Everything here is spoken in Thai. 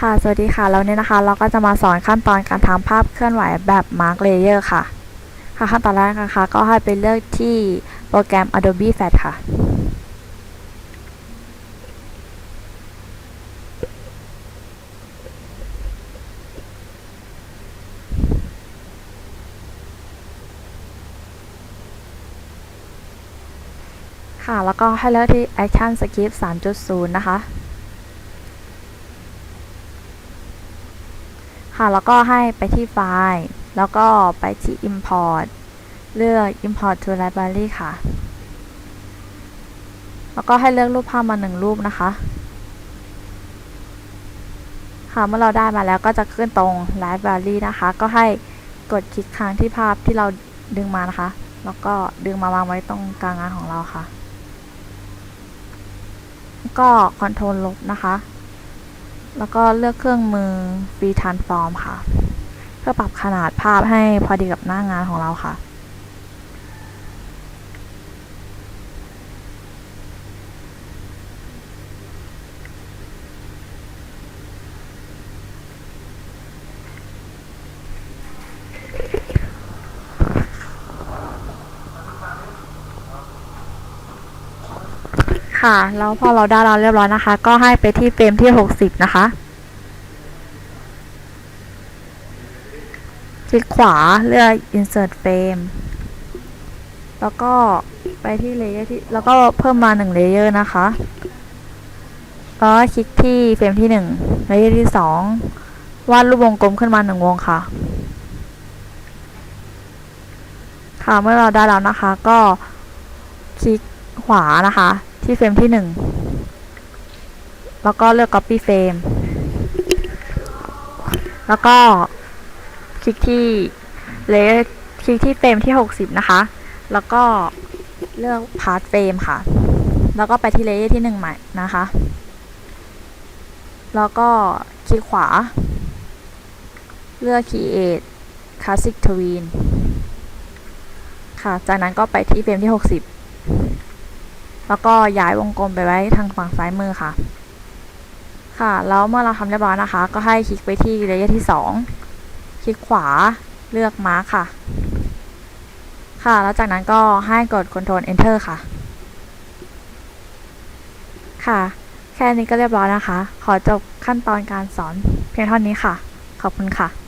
ค่ะ สวัสดีค่ะ แล้วเนี่ยนะคะ เราก็จะมาสอนขั้นตอนการทำภาพเคลื่อนไหวแบบ Mark Layer ค่ะ ค่ะขั้นตอนแรกนะคะ ก็ให้ไปเลือกที่โปรแกรม Adobe Flash ค่ะ ค่ะ แล้วก็ให้เลือกที่ Action Script 3.0 นะคะ ค่ะ แล้วก็ให้ไปที่ไฟล์ แล้วก็ไปที่ Import เลือก Import to Library ค่ะ แล้วก็ให้เลือกรูปภาพมาหนึ่งรูปนะคะ ค่ะ เมื่อเราได้มาแล้วก็จะขึ้นตรง Library นะคะ ก็ให้กดคลิกค้างที่ภาพที่เราดึงมานะคะ แล้วก็ดึงมาวางไว้ตรงกลางงานของเราค่ะ ก็ Ctrl ลบนะคะ แล้วก็เลือกเครื่องมือ Free Transform ค่ะ เพื่อปรับขนาดภาพให้พอดีกับหน้างานของเราค่ะ ค่ะ แล้วพอเราได้เราเรียบร้อยนะคะ ก็ให้ไปที่เฟรมที่ 60 นะคะ คลิกขวาเลือก insert frame แล้วก็ไปที่เลเยอร์ที่ แล้วก็เพิ่มมา1เลเยอร์นะคะแล้วก็คลิกที่เฟรมที่1เลเยอร์ที่ 2 วาดรูปวงกลมขึ้นมา 1 วงค่ะ ค่ะ เมื่อเราได้แล้วนะคะ ก็คลิกขวานะคะ ที่เฟรมที่1แล้วก็เลือก copy frame แล้วก็คลิกที่เลคลิกที่เฟรมที่ 60 นะคะ แล้วก็เลือก part frame ค่ะ แล้วก็ไปที่เลเยอร์ที่1ใหม่นะคะ แล้วก็คลิกขวา เลือก create classic tween ค่ะ จากนั้นก็ไปที่เฟรมที่ 60 แล้วก็ย้ายวงกลมไปไว้ทางฝั่งซ้ายมือค่ะ ค่ะ แล้วเมื่อเราทำเรียบร้อยนะคะ ก็ให้คลิกไปที่เลเยอร์ที่ 2 คลิกขวาเลือกมาร์คค่ะ ค่ะแล้วจากนั้นก็ให้กด Ctrl Enter ค่ะ ค่ะ แค่นี้ก็เรียบร้อยนะคะ ขอจบขั้นตอนการสอนเพียงเท่านี้ค่ะ ขอบคุณค่ะ